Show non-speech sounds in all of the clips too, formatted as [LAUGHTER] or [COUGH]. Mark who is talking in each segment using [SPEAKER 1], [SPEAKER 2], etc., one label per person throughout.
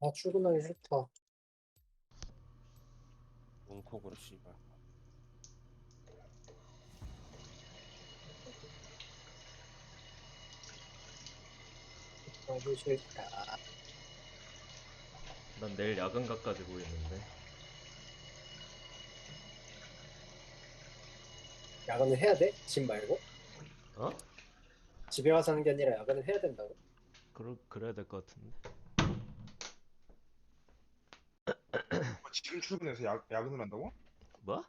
[SPEAKER 1] 아 출근하기 싫다.
[SPEAKER 2] 문콕으로 씨발
[SPEAKER 1] 하기 싫다.
[SPEAKER 3] 난 내일 야근각까지 보이는데
[SPEAKER 1] 야근을 해야 돼? 집 말고?
[SPEAKER 3] 어?
[SPEAKER 1] 집에 와서 하는 게 아니라 야근을 해야 된다고?
[SPEAKER 3] 그러, 그래야 될 것 같은데
[SPEAKER 4] 지금 출근해서 야, 야근을 한다고?
[SPEAKER 3] 뭐?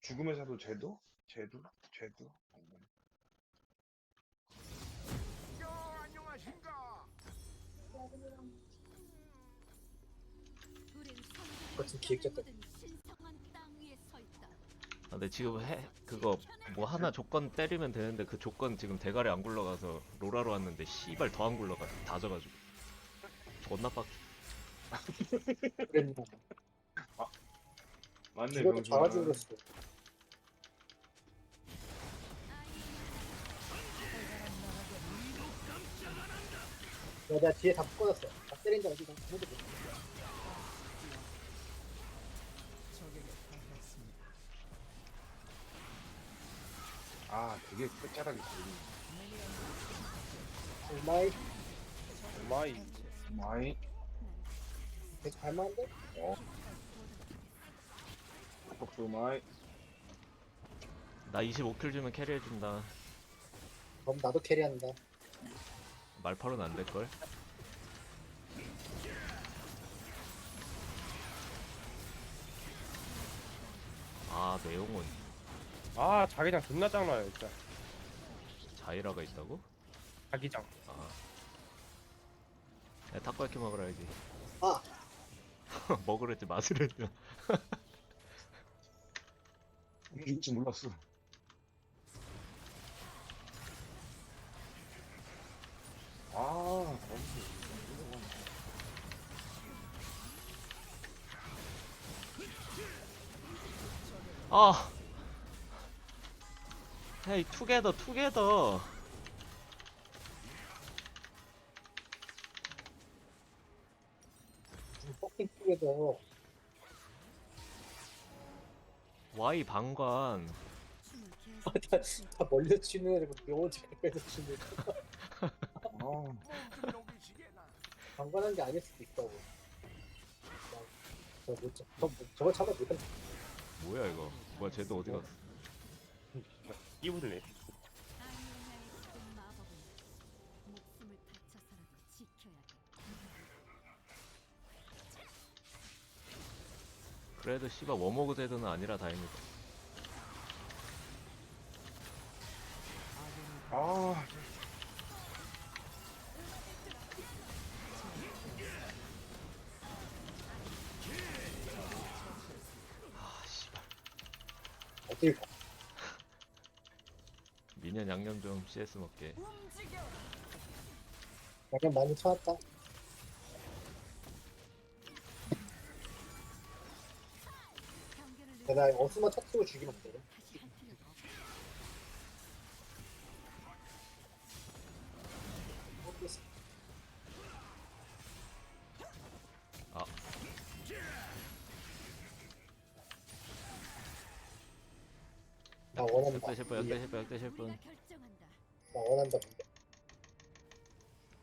[SPEAKER 4] 죽음의 사도 제도? 제도? 제도?
[SPEAKER 1] 같은 기획자 때.
[SPEAKER 3] 아, 근데 지금 해 그거 뭐 하나 조건 때리면 되는데 그 조건 지금 대가리 안 굴러가서 로라로 왔는데 씨발 더 안 굴러가 다 져가지고 존나 빡
[SPEAKER 1] 그랬나?
[SPEAKER 4] 맞네
[SPEAKER 1] 이것도
[SPEAKER 4] 병신아.
[SPEAKER 1] 잘하지 그랬어. 야, 내가 뒤에 다 묶어놨어. 다 때린 줄 알지? 난 아무도 못.
[SPEAKER 4] 아 되게 끝자락이 들리네
[SPEAKER 1] 정말
[SPEAKER 2] 오마이
[SPEAKER 4] 마이
[SPEAKER 1] 되게 잘 맞는데?
[SPEAKER 4] 어 폭도 마이
[SPEAKER 3] 나 25킬 주면 캐리해준다
[SPEAKER 1] 그럼 나도 캐리한다.
[SPEAKER 3] 말파로는 안 될걸? 아 내용은
[SPEAKER 2] 아 자기장 존나 짱나요 진짜
[SPEAKER 3] 자이라가 있다고?
[SPEAKER 2] 자기장
[SPEAKER 3] 아 야, 타코야키 먹으라야지.
[SPEAKER 1] 아! [LAUGHS]
[SPEAKER 3] 먹으랬지 맛을 했냐
[SPEAKER 4] 줄 [LAUGHS] 몰랐어. 아
[SPEAKER 3] 아! 헤이 투게더 투게더
[SPEAKER 1] 쪽에서
[SPEAKER 3] Y 방관.
[SPEAKER 1] 다, 다 멀리서 치는 애고 묘지 가까이서 치는 애.
[SPEAKER 4] 아,
[SPEAKER 1] 방관한 게 아닐 수도 있다고. 막, 저 못, 저, 저, 저거 잡아 못한
[SPEAKER 3] 뭐야 이거? 뭐야 쟤도 어디 갔어?
[SPEAKER 2] 이분네
[SPEAKER 3] 그래도 씨발 워머그 제도는 아니라 다행이다
[SPEAKER 4] 아
[SPEAKER 3] 아 씨발. 미년 양념 좀 CS 먹게
[SPEAKER 1] 약간 많이 쳐왔다. 내가 어스마 터트로 죽이면 안 돼. 아나 원한다.
[SPEAKER 3] 역대 실패 역대 실패 역대 실패
[SPEAKER 1] 나 원한다.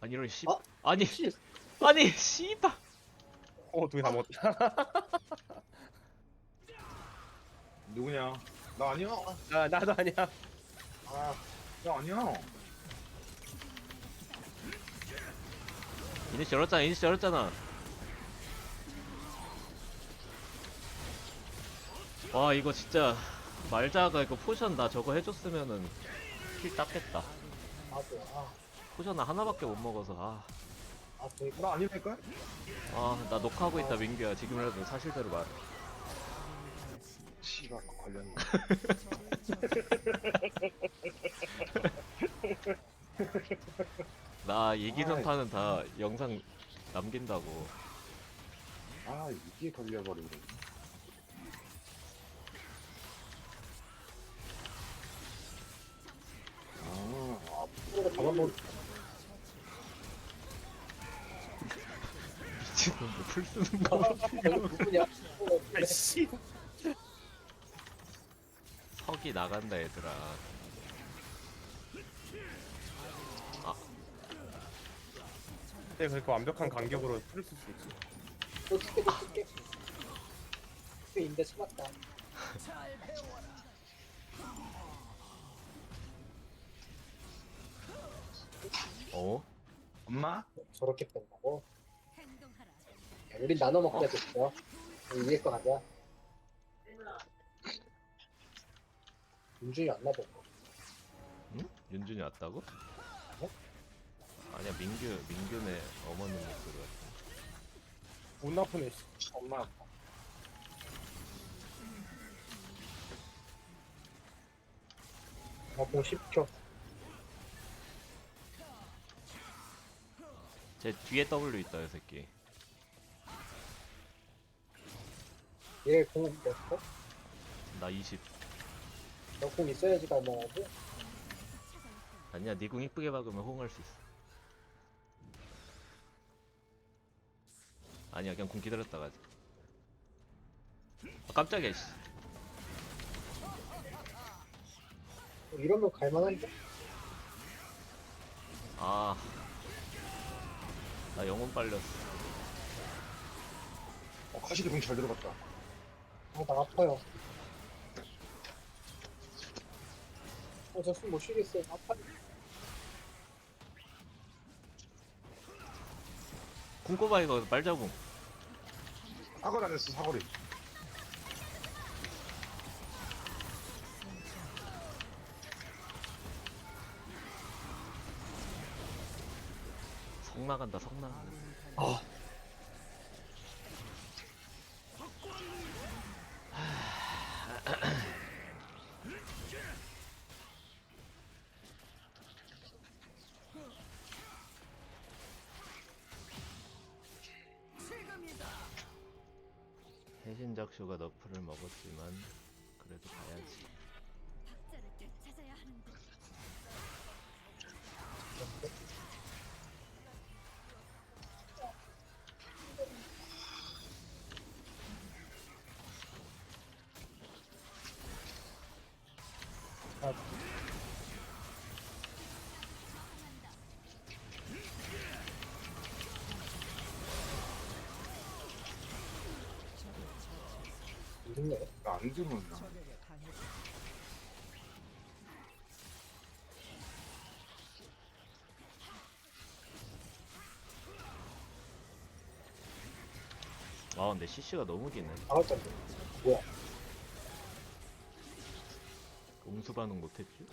[SPEAKER 3] 아니 이런 씨
[SPEAKER 1] 아?
[SPEAKER 3] 아니
[SPEAKER 1] 씨.
[SPEAKER 3] 아니 씨발
[SPEAKER 2] 어 두 개 다 먹었다 [LAUGHS]
[SPEAKER 4] 누구냐 나 아니야
[SPEAKER 2] 아 나도 아니야
[SPEAKER 1] 아,
[SPEAKER 4] 나 아니야
[SPEAKER 3] 이니시 열었잖아 이니시 열었잖아 와 이거 진짜 말자가 이거 포션 나 저거 해줬으면은 킬 땄겠다
[SPEAKER 1] 나도. 아,
[SPEAKER 3] 포션 하나밖에 못 먹어서 아
[SPEAKER 1] 아, 저기
[SPEAKER 4] 나 아니랄까?
[SPEAKER 3] 아, 나 녹화하고 있다, 민규야. 지금이라도 사실대로 말해.
[SPEAKER 4] 씨발 걸렸네
[SPEAKER 3] 나 이기는
[SPEAKER 4] 아이.
[SPEAKER 3] 판은 다 영상 남긴다고.
[SPEAKER 4] 아 이게 걸려버리네 아
[SPEAKER 1] 프로가 잡아먹
[SPEAKER 3] 미친놈 뭐풀 쓰는 거
[SPEAKER 1] 누구냐? 어.
[SPEAKER 2] 아이씨
[SPEAKER 3] 석이 나간다 얘들아
[SPEAKER 2] 네, 그렇게 완벽한 간격으로 풀을 쓸수
[SPEAKER 1] 칠게. 그 인데 참았다.
[SPEAKER 3] 어?
[SPEAKER 4] 엄마?
[SPEAKER 1] 저렇게 뺀다고? 야, 우린 나눠 먹자 됐어. 우리 위에 거 가자. 윤준이 왔나 보고.
[SPEAKER 3] 응? 윤준이 왔다고?
[SPEAKER 1] 어?
[SPEAKER 3] 아니야 민규 민규네 어머님 목소리 같아
[SPEAKER 2] 못 나쁘네 씨.
[SPEAKER 1] 엄마 아빠. 어공 10초.
[SPEAKER 3] 제 뒤에 W 있다 이 새끼
[SPEAKER 1] 얘공 몇 초?
[SPEAKER 3] 나 20.
[SPEAKER 1] 너공 있어야지 가능하지?
[SPEAKER 3] 아니야 니궁 이쁘게 박으면 호응할 수 있어 아니야 그냥 궁 기다렸다가 하지 아 깜짝이야 씨
[SPEAKER 1] 어, 이러면 갈만한데?
[SPEAKER 3] 아. 나 영혼 빨렸어.
[SPEAKER 4] 어, 카시드 공잘 들어갔다.
[SPEAKER 1] 아, 나 아파요. 어, 저숨못 쉬겠어요. 아파.
[SPEAKER 3] 궁 꼽아 이거 말자궁.
[SPEAKER 4] 사거리 안 했어, 사거리.
[SPEAKER 3] 성 나간다 성 나간다.
[SPEAKER 1] 아.
[SPEAKER 3] 해신작쇼가 너프를 먹었지만 그래도 가야지.
[SPEAKER 5] 박자를 되찾아야 하는데
[SPEAKER 1] 이 렇네.
[SPEAKER 4] 안 들어오나.
[SPEAKER 3] 아 근데 CC가 너무 기네.
[SPEAKER 1] 나갈 텐데. 뭐야?
[SPEAKER 3] 음수 반응 못했지?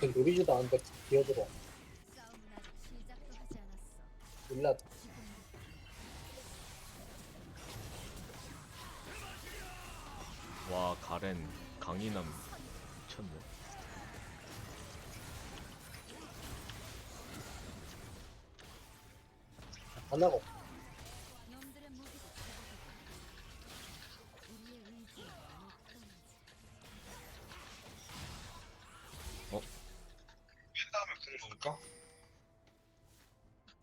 [SPEAKER 1] 그 누리지도 않는데 기어들어.
[SPEAKER 5] 싸움은 아직 시작도 하지 않았어.
[SPEAKER 1] 일라
[SPEAKER 3] 와 가렌 강인함 미쳤네.
[SPEAKER 5] 우리의 의지에 녹던지
[SPEAKER 4] 뺀 다음에 궁 넣을까?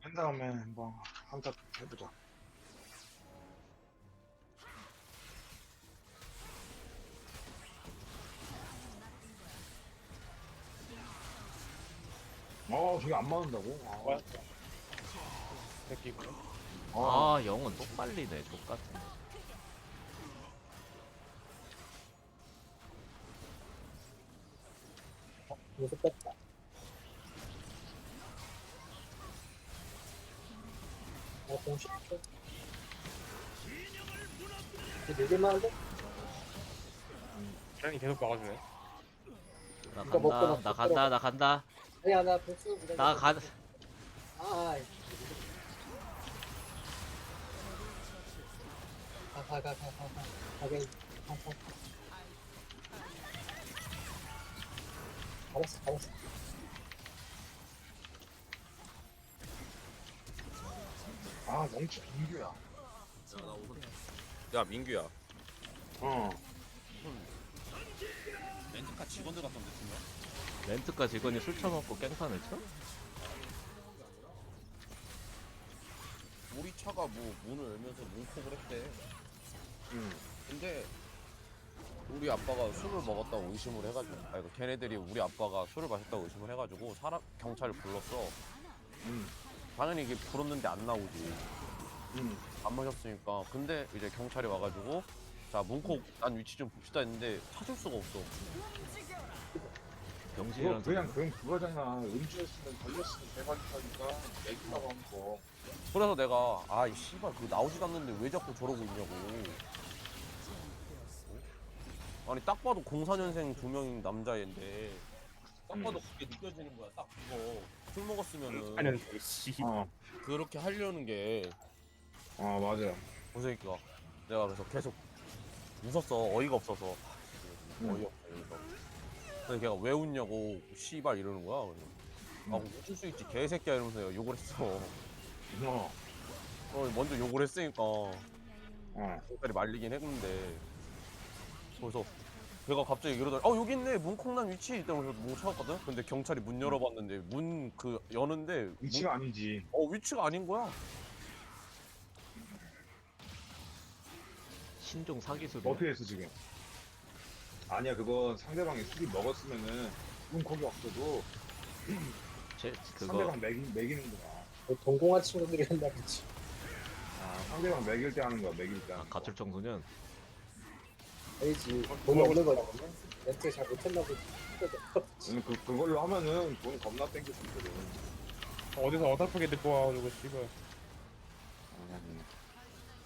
[SPEAKER 4] 뺀 다음에 한번 한타 해보자. 어, 저게 안 맞는다고? 아,
[SPEAKER 2] 새끼고
[SPEAKER 4] 아,
[SPEAKER 3] 아 영은 또 빨리네
[SPEAKER 1] 뺐다. 어, 공 10초. 이게 늦을만한데?
[SPEAKER 2] 사장이 계속 막아주네
[SPEAKER 3] 나
[SPEAKER 1] 이거 먹고
[SPEAKER 3] 간다
[SPEAKER 1] 나서
[SPEAKER 3] 나 간다 나 간다
[SPEAKER 1] 아니야, 나 복수.
[SPEAKER 3] 나 간.
[SPEAKER 1] 아. 가, 가, 가, 가, 가, 가. 가게, 가, 가, 가. 알았어, 알았어.
[SPEAKER 4] 아, 멍치 빙규야.
[SPEAKER 6] 야 민규야
[SPEAKER 4] 어.
[SPEAKER 6] 렌트카 직원들 같던데 분명
[SPEAKER 3] 렌트카 직원이 술 처먹고 깽판을 쳐?
[SPEAKER 6] 우리 차가 뭐 문을 열면서 문콕을 했대.
[SPEAKER 4] 응.
[SPEAKER 6] 근데 우리 아빠가 술을 먹었다고 의심을 해가지고 아니 그 걔네들이 우리 아빠가 술을 마셨다고 의심을 해가지고 사람 경찰을 불렀어.
[SPEAKER 4] 응.
[SPEAKER 6] 당연히 이게 불었는데 안 나오지.
[SPEAKER 4] 응.
[SPEAKER 6] 안 마셨으니까. 근데 이제 경찰이 와가지고 자 문콕 난 위치 좀 봅시다 했는데 찾을 수가 없어.
[SPEAKER 4] 그거
[SPEAKER 3] 병신이라는
[SPEAKER 4] 그냥 그럼 그거잖아. 음주했으면 걸렸으면 대박이니까 얘기라고 한 거.
[SPEAKER 6] 그래서 내가 아이 씨발 그거 나오지도 않는데 왜 자꾸 저러고 있냐고. 아니 딱 봐도 04년생 두 명인 남자애인데 딱 봐도 그게 느껴지는 거야. 딱 그거 술 먹었으면은
[SPEAKER 2] 아니 씨.
[SPEAKER 4] 어.
[SPEAKER 6] 그렇게 하려는 게
[SPEAKER 4] 어 맞아.
[SPEAKER 6] 고생이가 내가 그래서 계속 웃었어 어이가 없어서
[SPEAKER 4] 응.
[SPEAKER 6] 어이없어 이러면서 근데 걔가 왜 웃냐고 씨발 이러는 거야 그래서 아 웃을 수 있지 개새끼야 이러면서 내가 욕을 했어
[SPEAKER 4] 어.
[SPEAKER 6] 어, 먼저 욕을 했으니까
[SPEAKER 4] 어.
[SPEAKER 6] 경찰이 말리긴 했는데 그래서 걔가 갑자기 이러더니 어 여기 있네 문콕난 위치 이러면서 문 찾았거든 근데 경찰이 문 열어봤는데 문 그 여는데 문-
[SPEAKER 4] 위치가 아니지.
[SPEAKER 6] 어 위치가 아닌 거야
[SPEAKER 3] 신종 사기술.
[SPEAKER 4] 어떻게 했어 지금? 아니야 그건 상대방이 술이 먹었으면은 그럼 거기 없어도 [CLEARS THROAT]
[SPEAKER 3] 제 그거
[SPEAKER 4] 상대방 먹이, 먹이는 거야.
[SPEAKER 1] 뭐 동공한 친구들이 했나 보지.
[SPEAKER 4] 아 상대방 먹일 때 하는 거야 먹일 때.
[SPEAKER 3] 아,
[SPEAKER 4] 하는 거.
[SPEAKER 3] 가출 청소년.
[SPEAKER 1] 아니지. 돈이 없는 거라고요. 멘트 잘 못했나 보지.
[SPEAKER 4] 저는 그 그걸로 하면은 돈 겁나 땡길 수 있거든.
[SPEAKER 2] 어디서 어설프게 듣고 와가지고 씨발.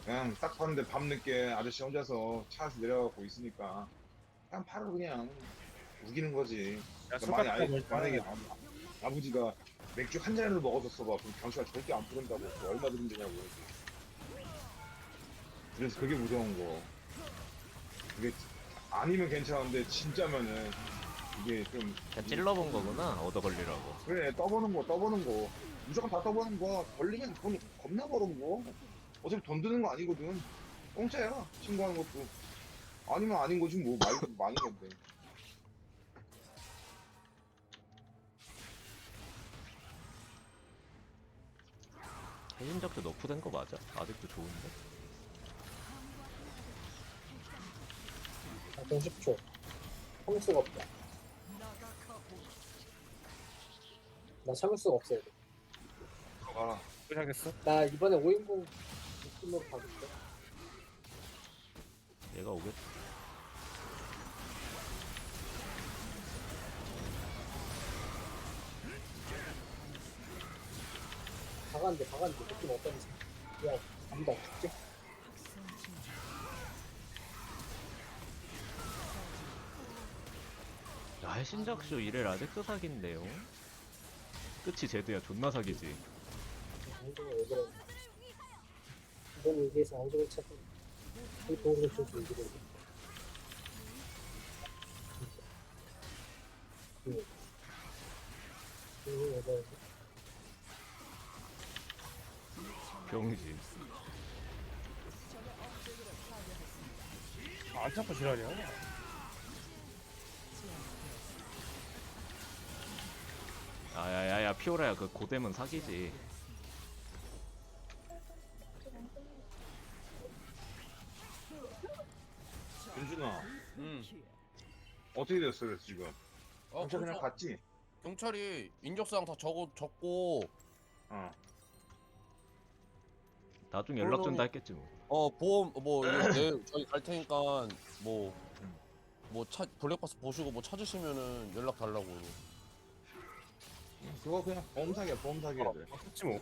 [SPEAKER 4] 그냥 딱 봤는데 밤 늦게 아저씨 혼자서 차에서 내려가고 있으니까 그냥 바로 그냥 우기는 거지.
[SPEAKER 2] 야,
[SPEAKER 4] 그러니까 만약, 아이-
[SPEAKER 2] 술값
[SPEAKER 4] 만약에 아, 버지가 맥주 한 잔을 먹었었어 봐. 그럼 경찰 절대 안 부른다고. 그거 얼마 드린다냐고. 그래서 그게 무서운 거. 그게 아니면 괜찮은데 진짜면은 이게 좀
[SPEAKER 3] 그냥 찔러본 거구나. 얻어 걸리라고.
[SPEAKER 4] 그래 떠보는 거 떠보는 거 무조건 다 떠보는 거 걸리면 돈 겁나 버는 거 어차피 돈 드는 거 아니거든 공짜야 신고하는 것도 아니면 아닌 거지 뭐 말, 많은 건데
[SPEAKER 3] 해진작도 너프된 거 맞아? 아직도 좋은데?
[SPEAKER 1] 아, 10초. 참을 수가 없다. 나 참을 수가 없어요.
[SPEAKER 4] 들어가라
[SPEAKER 2] 시작했어?
[SPEAKER 1] 나 이번에 5인공 느낌으로 가볼게.
[SPEAKER 3] 얘가 오겠.
[SPEAKER 1] 박았는데, 박았는데, 느낌 어떤지. 야, 간다, 죽지?
[SPEAKER 3] 야 해신작쇼 이래 아직도 사기인데요. 끝이 제드야 존나 사기지.
[SPEAKER 1] 안정을 왜 그래. 이번 위기에서 안정을 찾고, 그 도움을 좀 해. 응. 응, 맞아요.
[SPEAKER 3] 병신.
[SPEAKER 2] 아, 안 잡고 지랄이야.
[SPEAKER 3] 아야야야 피오라야 그 고dem은 사기지.
[SPEAKER 4] 윤준아
[SPEAKER 6] 음.
[SPEAKER 4] 어떻게 됐어 그래서 지금
[SPEAKER 6] 어,
[SPEAKER 4] 경찰 그냥
[SPEAKER 6] 경찰,
[SPEAKER 4] 갔지?
[SPEAKER 6] 경찰이 인적사항 다 적어 적고
[SPEAKER 4] 어
[SPEAKER 3] 나중에 연락 준다 했겠지 뭐.
[SPEAKER 6] 어 보험 뭐 이거 내 저희 갈 테니까 뭐뭐차 블랙박스 보시고 뭐 찾으시면은 연락 달라고.
[SPEAKER 4] 그거 그냥 보험 사기야 보험 사기야 돼
[SPEAKER 2] 그렇지 뭐.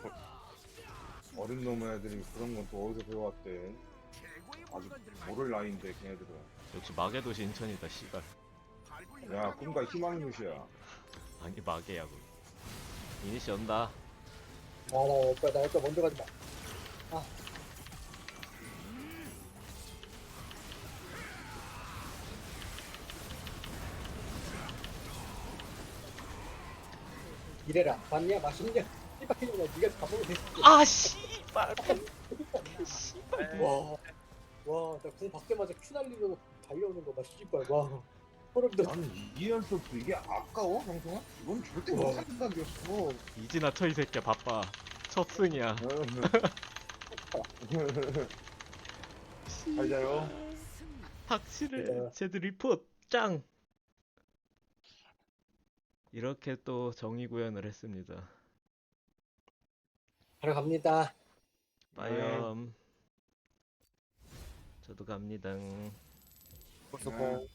[SPEAKER 4] 어린 놈 애들이 그런 건 또 어디서 배워왔대 아직 모를 나이인데 걔네들은
[SPEAKER 3] 역시 마계 도시 인천이다 씨발.
[SPEAKER 4] 야 꿈과 희망의 도시야
[SPEAKER 3] 아니 마계야 그. 이니시 연다.
[SPEAKER 1] 아, 나 오빠, 나 오빠 먼저 가지 마. 아. 이래라. 봤냐? 맛있냐? 이발이냐? 네가 다 먹으면 되지.
[SPEAKER 3] 아 씨발.
[SPEAKER 1] 와. 와, 나궁 받자마자 큐 날리려고 달려오는 거 봐, 씨발. 와. 소름 돋아.
[SPEAKER 4] 나는 이해할 수 없어 이게 아까워 방송아? 이건 절대
[SPEAKER 1] 와.
[SPEAKER 4] 못하는 각이었어
[SPEAKER 3] 이지나 쳐이 새끼야 바빠. 첫 승이야.
[SPEAKER 4] 잘 자요.
[SPEAKER 3] 확실해. 제드 리포트 짱. 이렇게 또 정의 구현을 했습니다.
[SPEAKER 1] 바로 갑니다.
[SPEAKER 3] 빠염. 저도 갑니다.
[SPEAKER 2] 수고.